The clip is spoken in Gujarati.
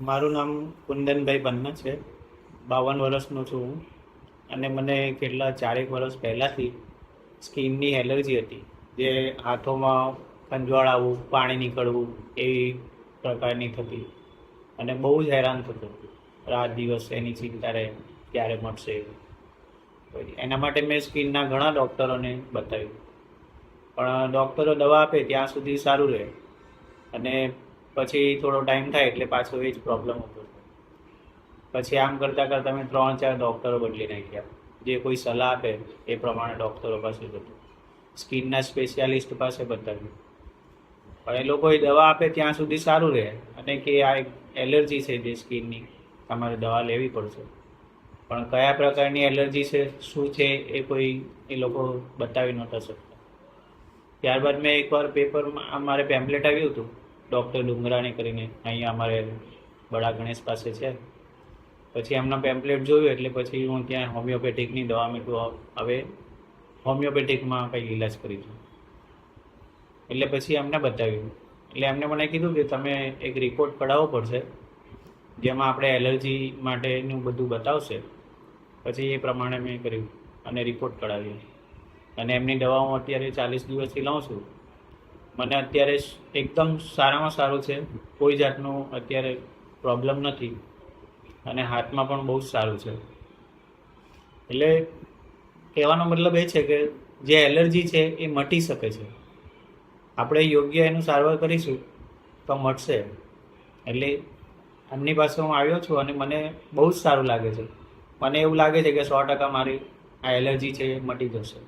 મારું નામ કુંદનભાઈ બન્ના છે. બાવન વર્ષનો છું હું. અને મને કેટલા ચારેક વર્ષ પહેલાંથી સ્કિનની એલર્જી હતી. જે હાથોમાં ખંજવાળ આવવું, પાણી નીકળવું એવી પ્રકારની થતી. અને બહુ જ હેરાન થતો રાત દિવસ એની ચિંતા રહે, ક્યારે મળશે. એના માટે મેં સ્કિનના ઘણા ડૉક્ટરોને બતાવ્યું. પણ ડૉક્ટરો દવા આપે ત્યાં સુધી સારું રહે. અને પછી થોડો ટાઈમ થાય એટલે પાછો એ જ પ્રોબ્લેમ હતો પછી આમ કરતાં કરતાં મેં ત્રણ ચાર ડૉક્ટરો બદલી નાખ્યા. જે કોઈ સલાહ આપે એ પ્રમાણે ડૉક્ટરો પાસે જતું. સ્કિનના સ્પેશિયાલિસ્ટ પાસે બતાવ્યું. પણ એ લોકો એ દવા આપે ત્યાં સુધી સારું રહે અને કે આ એક એલર્જી છે જે સ્કિનની તમારે દવા લેવી પડશે. પણ કયા પ્રકારની એલર્જી છે, શું છે એ કોઈ એ લોકો બતાવી નહોતા શકતા. ત્યારબાદ મેં એકવાર પેપરમાં મારે પેમ્પલેટ આવ્યું હતું. ડૉક્ટર ડુંગરાણી કરીને અહીંયા અમારે બડા ગણેશ પાસે છે. પછી એમના પેમ્પલેટ જોયું એટલે પછી હું ત્યાં હોમિયોપેથિકની દવા મીઠું હવે હોમિયોપેથિકમાં કંઈ ઈલાજ કરીશું એટલે પછી એમને બતાવ્યું. એટલે એમને મને કીધું કે તમે એક રિપોર્ટ કઢાવવો પડશે, જેમાં આપણે એલર્જી માટેનું બધું બતાવશે. પછી એ પ્રમાણે મેં કર્યું અને રિપોર્ટ કઢાવ્યો અને એમની દવા હું અત્યારે ચાલીસ દિવસથી લઉં છું. મને અત્યારે એકદમ સારામાં સારું છે. કોઈ જાતનું અત્યારે પ્રોબ્લેમ નથી અને હાથમાં પણ બહુ જ સારું છે. એટલે કહેવાનો મતલબ એ છે કે જે એલર્જી છે એ મટી શકે છે. આપણે યોગ્ય એનું સારવાર કરીશું તો મટશે. એટલે એમની પાસે હું આવ્યો છું અને મને બહુ જ સારું લાગે છે. મને એવું લાગે છે કે સો ટકા મારી આ એલર્જી છે એ મટી જશે.